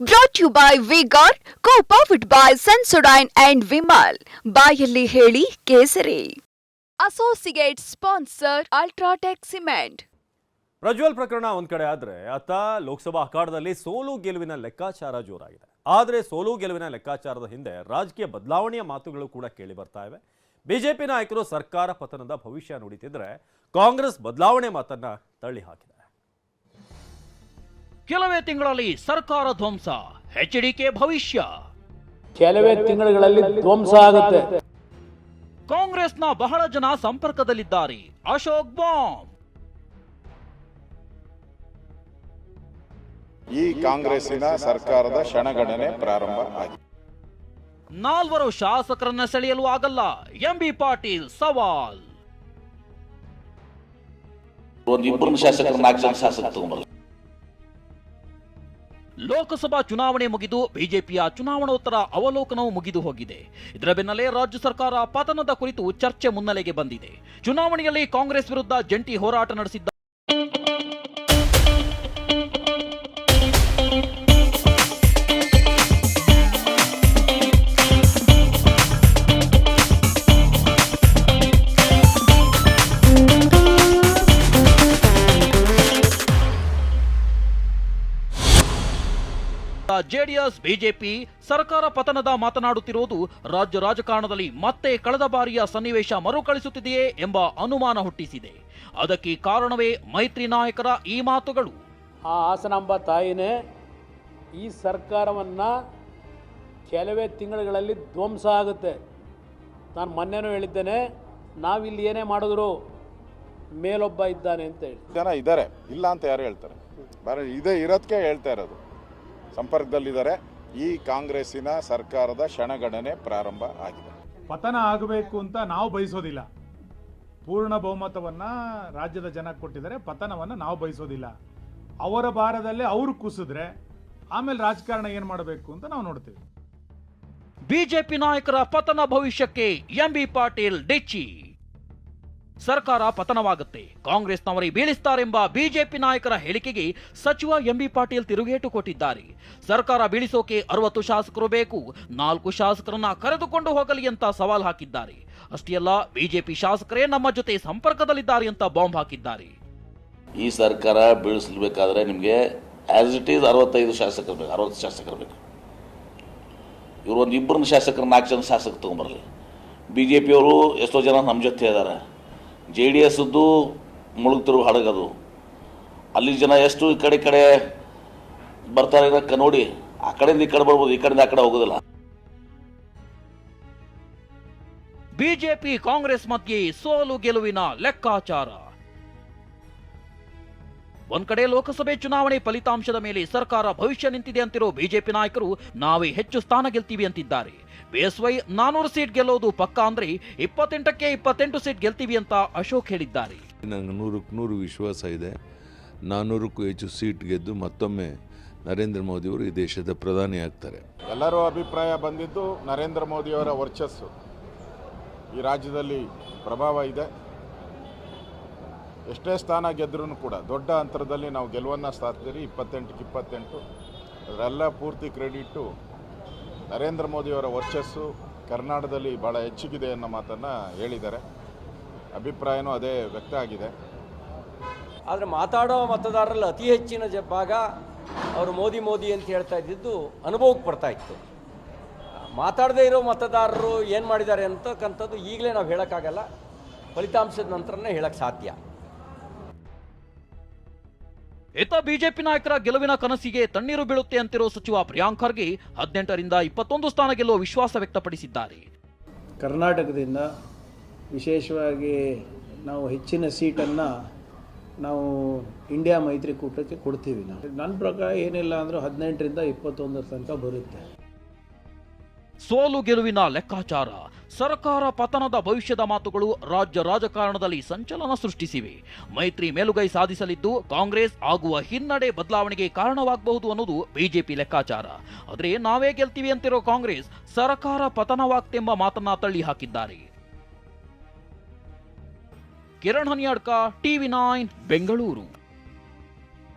Brought you by vigour co powered by Sensodyne and Vimal ಬಾಯಲ್ಲಿ ಹೇಳಿ ಕೇಸರಿ. Associate sponsor UltraTech cement Prajwal ಪ್ರಕರಣ ಒಂದ್ ಕಡೆ ಆದ್ರೆ ಅತ್ತ ಲೋಕಸಭಾ ಅಖಾಡದಲ್ಲಿ ಸೋಲು ಗೆಲುವಿನ ಲೆಕ್ಕಾಚಾರ ಜೋರಾಗಿದೆ. ಆದ್ರೆ ಸೋಲು ಗೆಲುವಿನ ಲೆಕ್ಕಾಚಾರದ ಹಿಂದೆ ರಾಜಕೀಯ ಬದಲಾವಣೆಯ ಮಾತುಗಳು ಕೂಡ ಕೇಳಿ ಬರ್ತಾ ಇವೆ. ಬಿಜೆಪಿ ನಾಯಕರು ಸರ್ಕಾರ ಪತನದ ಭವಿಷ್ಯ ನುಡಿತಿದ್ರೆ ಕಾಂಗ್ರೆಸ್ ಬದಲಾವಣೆ ಮಾತನ್ನ ತಳ್ಳಿ ಹಾಕಿದೆ. ಕೆಲವೇ ತಿಂಗಳಲ್ಲಿ ಸರ್ಕಾರ ಧ್ವಂಸ ಎಚ್ಡಿಕೆ ಭವಿಷ್ಯ. ಕೆಲವೇ ತಿಂಗಳುಗಳಲ್ಲಿ ಧ್ವಂಸ ಆಗುತ್ತೆ. ಕಾಂಗ್ರೆಸ್ನ ಬಹಳ ಜನ ಸಂಪರ್ಕದಲ್ಲಿದ್ದಾರೆ. ಅಶೋಕ್ ಬಾಂಬ್. ಈ ಕಾಂಗ್ರೆಸ್ಸಿನ ಸರ್ಕಾರದ ಕ್ಷಣಗಣನೆ ಪ್ರಾರಂಭ ಆಗಿದೆ. ನಾಲ್ವರು ಶಾಸಕರನ್ನ ಸೆಳೆಯಲು ಆಗಲ್ಲ. ಎಂಬಿ ಪಾಟೀಲ್ ಸವಾಲ್. ಒಂದು ಇಬ್ಬರು ಶಾಸಕರು ನಾಲ್ಕು ಜನ ಶಾಸಕ ತಗೊಂಬರ್ಲಿ ಲೋಕಸಭಾ ಚುನಾವಣೆ ಮುಗಿದು ಬಿಜೆಪಿಯ ಚುನಾವಣೋತ್ತರ ಅವಲೋಕನವು ಮುಗಿದು ಹೋಗಿದೆ. ಇದರ ಬೆನ್ನಲ್ಲೇ ರಾಜ್ಯ ಸರ್ಕಾರ ಪತನದ ಕುರಿತು ಚರ್ಚೆ ಮುನ್ನೆಲೆಗೆ ಬಂದಿದೆ. ಚುನಾವಣೆಯಲ್ಲಿ ಕಾಂಗ್ರೆಸ್ ವಿರುದ್ಧ ಜಂಟಿ ಹೋರಾಟ ನಡೆಸಿದ್ದ ಜೆಡಿಎಸ್ ಬಿಜೆಪಿ ಸರ್ಕಾರ ಪತನದ ಮಾತನಾಡುತ್ತಿರುವುದು ರಾಜ್ಯ ರಾಜಕಾರಣದಲ್ಲಿ ಮತ್ತೆ ಕಳೆದ ಬಾರಿಯ ಸನ್ನಿವೇಶ ಮರುಕಳಿಸುತ್ತಿದೆಯೇ ಎಂಬ ಅನುಮಾನ ಹುಟ್ಟಿಸಿದೆ. ಅದಕ್ಕೆ ಕಾರಣವೇ ಮೈತ್ರಿ ನಾಯಕರ ಈ ಮಾತುಗಳು. ಆ ಹಾಸನಾಂಬ ತಾಯಿನೇ ಈ ಸರ್ಕಾರವನ್ನು ಕೆಲವೇ ತಿಂಗಳುಗಳಲ್ಲಿ ಧ್ವಂಸ ಆಗುತ್ತೆ. ನಾನು ಮೊನ್ನೆನೂ ಹೇಳಿದ್ದೇನೆ ನಾವಿಲ್ಲಿ ಏನೇ ಮಾಡಿದ್ರು ಮೇಲೊಬ್ಬ ಇದ್ದಾನೆ ಅಂತ ಹೇಳಿ. ಜನ ಇದ್ದಾರೆ ಇಲ್ಲ ಅಂತ ಯಾರು ಹೇಳ್ತಾರೆ? ಬರೀ ಇದೇ ಇರೋದಕ್ಕೆ ಹೇಳ್ತಾ ಇರೋದು. ಸಂಪರ್ಕದಲ್ಲಿದ್ದಾರೆ. ಈ ಕಾಂಗ್ರೆಸ್ಸಿನ ಸರ್ಕಾರದ ಕ್ಷಣಗಣನೆ ಪ್ರಾರಂಭ ಆಗಿದೆ. ಪತನ ಆಗಬೇಕು ಅಂತ ನಾವು ಬಯಸೋದಿಲ್ಲ. ಪೂರ್ಣ ಬಹುಮತವನ್ನ ರಾಜ್ಯದ ಜನ ಕೊಟ್ಟಿದ್ದಾರೆ. ಪತನವನ್ನ ನಾವು ಬಯಸೋದಿಲ್ಲ. ಅವರ ಭಾರದಲ್ಲೇ ಅವರು ಕುಸಿದ್ರೆ ಆಮೇಲೆ ರಾಜಕಾರಣ ಏನು ಮಾಡಬೇಕು ಅಂತ ನಾವು ನೋಡ್ತೀವಿ. ಬಿಜೆಪಿ ನಾಯಕರ ಪತನ ಭವಿಷ್ಯಕ್ಕೆ ಎಂಬಿ ಪಾಟೀಲ್ ಡಿಚ್ಚಿ. ಸರ್ಕಾರ ಪತನವಾಗುತ್ತೆ. ಕಾಂಗ್ರೆಸ್ನವರೇ ಬೀಳಿಸ್ತಾರೆಂಬ ಬಿಜೆಪಿ ನಾಯಕರ ಹೇಳಿಕೆಗೆ ಸಚಿವ ಎಂಬಿ ಪಾಟೀಲ್ ತಿರುಗೇಟು ಕೊಟ್ಟಿದ್ದಾರೆ. ಸರ್ಕಾರ ಬೀಳಿಸೋಕೆ ಅರವತ್ತು ಶಾಸಕರು ಬೇಕು, ನಾಲ್ಕು ಶಾಸಕರನ್ನ ಕರೆದುಕೊಂಡು ಹೋಗಲಿ ಅಂತ ಸವಾಲ್ ಹಾಕಿದ್ದಾರೆ. ಅಷ್ಟೇ ಅಲ್ಲ ಬಿಜೆಪಿ ಶಾಸಕರೇ ನಮ್ಮ ಜೊತೆ ಸಂಪರ್ಕದಲ್ಲಿದ್ದಾರೆ ಅಂತ ಬಾಂಬ್ ಹಾಕಿದ್ದಾರೆ. ಈ ಸರ್ಕಾರ ಬೀಳಿಸಬೇಕಾದ್ರೆ ನಿಮಗೆ ಆಸ್ ಇಟ್ ಈಸ್ ಅರವತ್ತೈದು ಶಾಸಕರು ಬೇಕು, ಅರವತ್ತು ಶಾಸಕರು ಬೇಕು. ಇವರು ಒಂದು ಇಬ್ಬರನ್ನ ಶಾಸಕರು ನಾಲ್ಕು ಜನ ಶಾಸಕರು ತೊಗೊಂಬರಲಿ ಬಿ ಜೆ ಪಿಯವರು ಎಷ್ಟೋ ಜನ ನಮ್ಮ ಜೊತೆ ಇದ್ದಾರೆ ಜೆ ಡಿ ಎಸ್ದು ಮುಳುಗ್ತಿರುವ ಹಡಗದು. ಅಲ್ಲಿ ಜನ ಎಷ್ಟು ಈ ಕಡೆ ಕಡೆ ಬರ್ತಾರೆ ಅನ್ನೋಕ್ಕೆ ನೋಡಿ, ಆ ಕಡೆಯಿಂದ ಈ ಕಡೆ ಬರ್ಬೋದು, ಈ ಕಡೆಯಿಂದ ಆ ಕಡೆ ಹೋಗೋದಿಲ್ಲ. ಬಿಜೆಪಿ ಕಾಂಗ್ರೆಸ್ ಮಧ್ಯೆ ಸೋಲು ಗೆಲುವಿನ ಲೆಕ್ಕಾಚಾರ. ಒಂದ್ ಕಡೆ ಲೋಕಸಭೆ ಚುನಾವಣೆ ಫಲಿತಾಂಶದ ಮೇಲೆ ಸರ್ಕಾರ ಭವಿಷ್ಯ ನಿಂತಿದೆ ಅಂತಿರೋ ಬಿಜೆಪಿ ನಾಯಕರು ನಾವೇ ಹೆಚ್ಚು ಸ್ಥಾನ ಗೆಲ್ತೀವಿ ಅಂತಿದ್ದಾರೆ. ಬಿಎಸ್ವೈ ನಾನೂರು ಸೀಟ್ ಗೆಲ್ಲೋದು ಪಕ್ಕ ಅಂದ್ರೆ ಇಪ್ಪತ್ತೆಂಟಕ್ಕೆ ಇಪ್ಪತ್ತೆಂಟು ಸೀಟ್ ಗೆಲ್ತೀವಿ ಅಂತ ಅಶೋಕ್ ಹೇಳಿದ್ದಾರೆ. ನಂಗೆ ನೂರಕ್ಕೆ ನೂರು ವಿಶ್ವಾಸ ಇದೆ. ನಾನ್ನೂರಕ್ಕೂ ಹೆಚ್ಚು ಸೀಟ್ ಗೆದ್ದು ಮತ್ತೊಮ್ಮೆ ನರೇಂದ್ರ ಮೋದಿಯವರು ಈ ದೇಶದ ಪ್ರಧಾನಿ ಆಗ್ತಾರೆ. ಎಲ್ಲರೂ ಅಭಿಪ್ರಾಯ ಬಂದಿದ್ದು ನರೇಂದ್ರ ಮೋದಿಯವರ ವರ್ಚಸ್ಸು. ಈ ರಾಜ್ಯದಲ್ಲಿ ಪ್ರಭಾವ ಇದೆ. ಎಷ್ಟೇ ಸ್ಥಾನ ಗೆದ್ರೂ ಕೂಡ ದೊಡ್ಡ ಅಂತರದಲ್ಲಿ ನಾವು ಗೆಲುವನ್ನು ಸಾಧಿಸಿರಿ ಇಪ್ಪತ್ತೆಂಟಕ್ಕೆ ಇಪ್ಪತ್ತೆಂಟು. ಅದರೆಲ್ಲ ಪೂರ್ತಿ ಕ್ರೆಡಿಟು ನರೇಂದ್ರ ಮೋದಿಯವರ ವರ್ಚಸ್ಸು ಕರ್ನಾಟಕದಲ್ಲಿ ಭಾಳ ಹೆಚ್ಚಿಗಿದೆ ಅನ್ನೋ ಮಾತನ್ನು ಹೇಳಿದ್ದಾರೆ. ಅಭಿಪ್ರಾಯನೂ ಅದೇ ವ್ಯಕ್ತ ಆಗಿದೆ. ಆದರೆ ಮಾತಾಡೋ ಮತದಾರರಲ್ಲಿ ಅತಿ ಹೆಚ್ಚಿನ ಭಾಗ ಅವರು ಮೋದಿ ಮೋದಿ ಅಂತ ಹೇಳ್ತಾ ಇದ್ದಿದ್ದು ಅನುಭವಕ್ಕೆ ಬರ್ತಾ ಇತ್ತು. ಮಾತಾಡದೇ ಇರೋ ಮತದಾರರು ಏನು ಮಾಡಿದ್ದಾರೆ ಅಂತಕ್ಕಂಥದ್ದು ಈಗಲೇ ನಾವು ಹೇಳೋಕ್ಕಾಗಲ್ಲ. ಫಲಿತಾಂಶದ ನಂತರನೇ ಹೇಳಕ್ಕೆ ಸಾಧ್ಯ. ಇತ್ತ ಬಿಜೆಪಿ ನಾಯಕರ ಗೆಲುವಿನ ಕನಸಿಗೆ ತಣ್ಣೀರು ಬೀಳುತ್ತೆ ಅಂತಿರೋ ಸಚಿವ ಪ್ರಿಯಾಂಕ್ ಖರ್ಗೆ ಹದಿನೆಂಟರಿಂದ ಇಪ್ಪತ್ತೊಂದು ಸ್ಥಾನ ಗೆಲ್ಲುವ ವಿಶ್ವಾಸ ವ್ಯಕ್ತಪಡಿಸಿದ್ದಾರೆ. ಕರ್ನಾಟಕದಿಂದ ವಿಶೇಷವಾಗಿ ನಾವು ಹೆಚ್ಚಿನ ಸೀಟನ್ನು ನಾವು ಇಂಡಿಯಾ ಮೈತ್ರಿಕೂಟಕ್ಕೆ ಕೊಡ್ತೀವಿ ನಾವು. ನನ್ನ ಪ್ರಕಾರ ಏನಿಲ್ಲ ಅಂದರೂ ಹದಿನೆಂಟರಿಂದ ಇಪ್ಪತ್ತೊಂದರ ತನಕ ಬರುತ್ತೆ. ಸೋಲು ಗೆಲುವಿನ ಲೆಕ್ಕಾಚಾರ. ಸರ್ಕಾರ ಪತನದ ಭವಿಷ್ಯದ ಮಾತುಗಳು ರಾಜ್ಯ ರಾಜಕಾರಣದಲ್ಲಿ ಸಂಚಲನ ಸೃಷ್ಟಿಸಿವೆ. ಮೈತ್ರಿ ಮೇಲುಗೈ ಸಾಧಿಸಲಿದ್ದು ಕಾಂಗ್ರೆಸ್ ಆಗುವ ಹಿನ್ನಡೆ ಬದಲಾವಣೆಗೆ ಕಾರಣವಾಗಬಹುದು ಅನ್ನೋದು ಬಿಜೆಪಿ ಲೆಕ್ಕಾಚಾರ. ಆದರೆ ನಾವೇ ಗೆಲ್ತೀವಿ ಅಂತಿರೋ ಕಾಂಗ್ರೆಸ್ ಸರ್ಕಾರ ಪತನವಾಗ್ತೆಂಬ ಮಾತನ್ನ ತಳ್ಳಿ ಹಾಕಿದ್ದಾರೆ. Kiran Haniyadka, TV nine, Bengaluru.